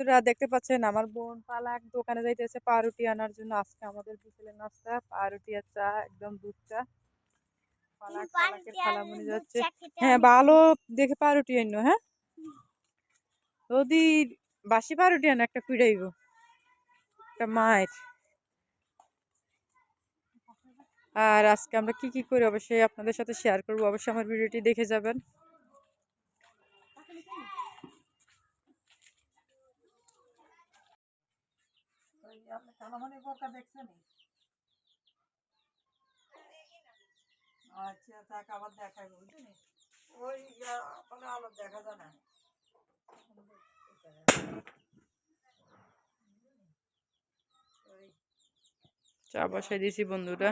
বন্ধুরা দেখতে পাচ্ছেন আমার বোন পালাক দোকানে যাইতেছে পাউরুটি আনার জন্য। আজকে আমাদের বিকেলের নাস্তা পাউরুটি আর চা একদম দুধ চা। পালাক পালাকের খালামুনি যাচ্ছে। হ্যাঁ ভালো দেখে পাউরুটি আনো হ্যাঁ? যদি বাসি পাউরুটি আনো একটা পিড়াইব। একটা মায়ের। আর আজকে আমরা কি কি করি অবশ্যই আপনাদের সাথে শেয়ার করব। অবশ্যই আমার ভিডিওটি দেখে যাবেন। আচ্ছা তাকে আবার দেখাই বুঝলি? ওই মানে আলো দেখা যায় না। চা বসাই দিয়েছি বন্ধুরা।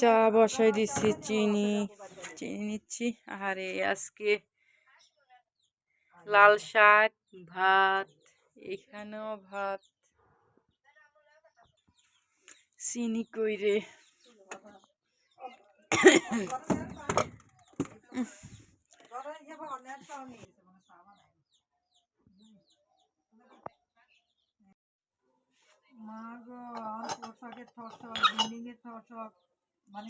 চা বসাই দিচ্ছি চিনি চিনি নিচ্ছি। আরে আজকে লাল শাক ভাত এখানেও ভাত। চিনি কইরে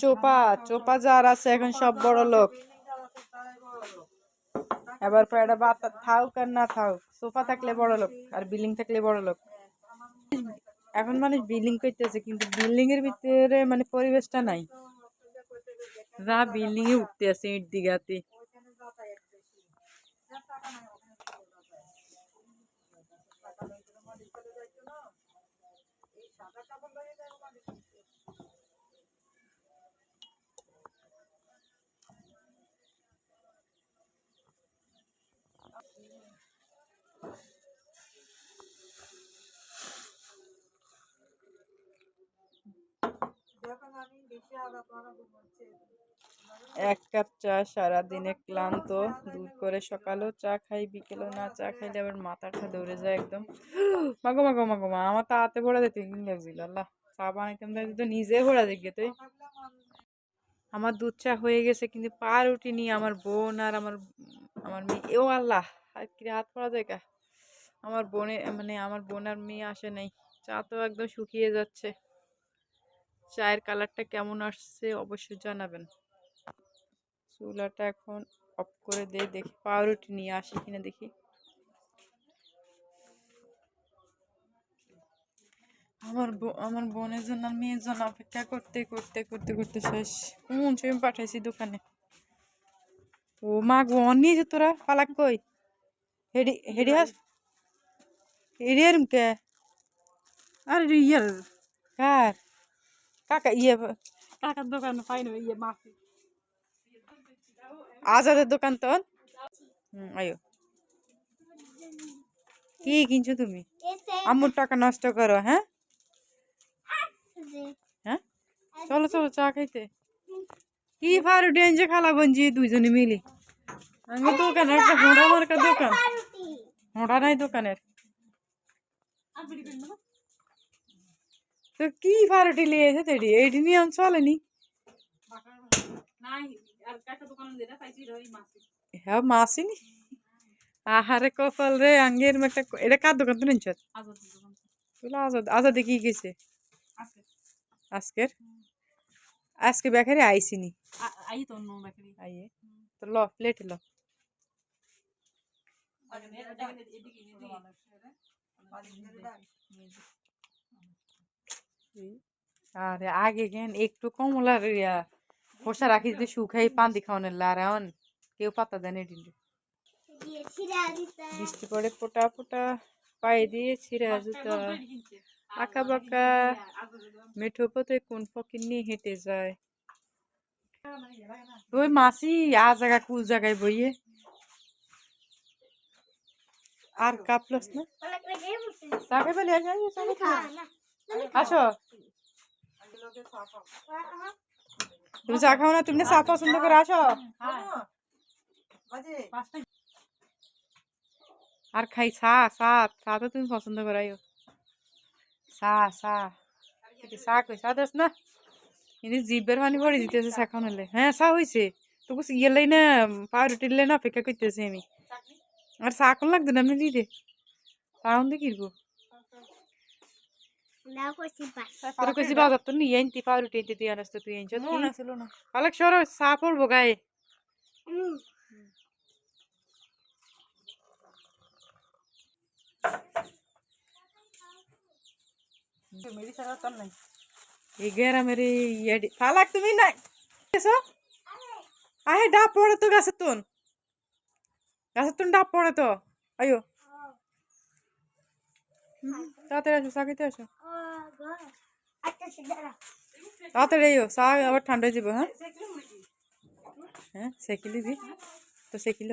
চোপা চোপা যার আছে এখন সব বড় লোক। এবার পর এটা বাতা থাক আর না থাক সোফা থাকলে বড় লোক আর বিল্ডিং থাকলে বড় লোক। এখন মানুষ বিল্ডিং করতেছে, কিন্তু বিল্ডিং এর ভিতরে মানে পরিবেশটা নাই। রা বিল্ডিং এ উঠতে আছে ইট দিঘাতে। এক কাপ চা সারাদিনে ক্লান্ত দূর করে সকালেও চা খাই, বিকেলেও না চা খাইলে আবার মাথাটা দৌড়ে যায় একদম। মাগো মাগো মাগো, মা, আমার তাতে ভরা দিতে লাগছিল, আল্লাহ। চা বানাইতাম তো নিজে ভরা দেখবে তুই। আমার দুধ চা হয়ে গেছে, কিন্তু পার উঠিনি আমার বোন আর আমার আমার মেয়ে এও আল্লাহ আর কি হাত পড়া কা আমার বোনে মানে আমার বোন আর মেয়ে আসে নাই, চা তো একদম শুকিয়ে যাচ্ছে। চায়ের কালারটা কেমন আসছে অবশ্যই জানাবেন। চুলাটা এখন অফ করে দিয়ে দেখি, পাউরুটি নিয়ে আসি কিনা দেখি। আমার আমার বোনের জন্য আর মেয়ের জন্য অপেক্ষা করতে করতে করতে করতে শেষ। কোন ছবি পাঠাইছি দোকানে। ও মা গো নিয়ে যে তোরা, পালাক কই? হেডি হেডি হাস, হেডি আর কে? আর ইয়ার, কার? কাকা ইয়ে কাকার দোকান পাই না ইয়ে মাফি। আজাদের দোকান তো? হুম আয়ো। কি কিনছো তুমি? আম্মুর টাকা নষ্ট করো হ্যাঁ? হ্যাঁ? চলো চলো চা খাইতে। কি ফারু ডেঞ্জে খালা বঞ্জি দুইজনে মিলি। আমি দোকান একটা হোঁড়া মার্কা দোকান। হোঁড়া নাই দোকানের। তো কি ফারুটি লিয়ে এসে তেডি এইটি নিয়ে আন চলেনি হ্যাঁ মাসিনি? আহারে কপাল রে আঙ্গের একটা এটা কার দোকান তো নিচ্ছ তুলা আজাদ আজাদে কি গেছে? আজকের? আজকে বেকারে আইসিনি। আইয়ে। তো ল প্লেট ল। আরে আগে কেন একটু কমলার ইয়া খোসা রাখি যদি শুকাই পান্তি খাওয়ানোর লারান কেউ পাতা দেন এটি বৃষ্টি পড়ে ফোটা ফোটা পায়ে দিয়ে ছিঁড়া জুতা আঁকা বাঁকা মেঠো পথে কোন ফকির নিয়ে হেঁটে যায়। ওই মাসি আ জায়গা কুল জায়গায় বইয়ে। আর কাপলস না? চাকে বলে আসো। তুমি চা খাও না তুমি না চা পছন্দ করে আসো। আর খাই চা চা চা তো তুমি পছন্দ করাইও। চা চা। এটি চা কই চা দেস না। কিন্তু জিভের পানি ভরে দিতেছে চা খাওয়ালে হ্যাঁ চা হয়েছে তোকে ইয়ে লাই না পাউরুটির লাই না অপেক্ষা করতেছি আমি। আর চা কোন লাগতো না এমনি দিয়ে দে। পাউন না কাছে বাজার তো নিয়ে আনতি পাউরুটি এনতে তুই আনাস তুই আনছ মনে ছিল না অনেক সর চা পড়ব গায়ে নাই ফালাক তুমি না এসো আহে ডাব পড়ে তো গাছের তুন গাছের তুন ডাব পড়ে তো আয়ো তাড়াতাড়ি আসো চা খেতে আসো আচ্ছা সিদ্ধারা তাড়াতাড়ি আইও চা আবার ঠান্ডা হয়ে যাব হ্যাঁ হ্যাঁ সেকিলি দি তো সেকিল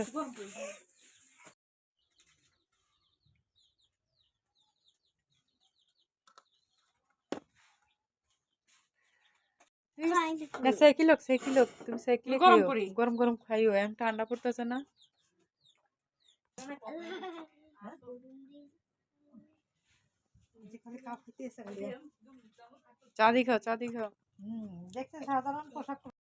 না সেকিল সেকিল তুমি সেকিলে গরম খাইও করি। গরম গরম খাইও এখন ঠান্ডা পড়তেছে না খালি কাপ খেতে এসে গেলি চা দি খাও চা দি খাও। হুম দেখছেন সাধারণ পোশাক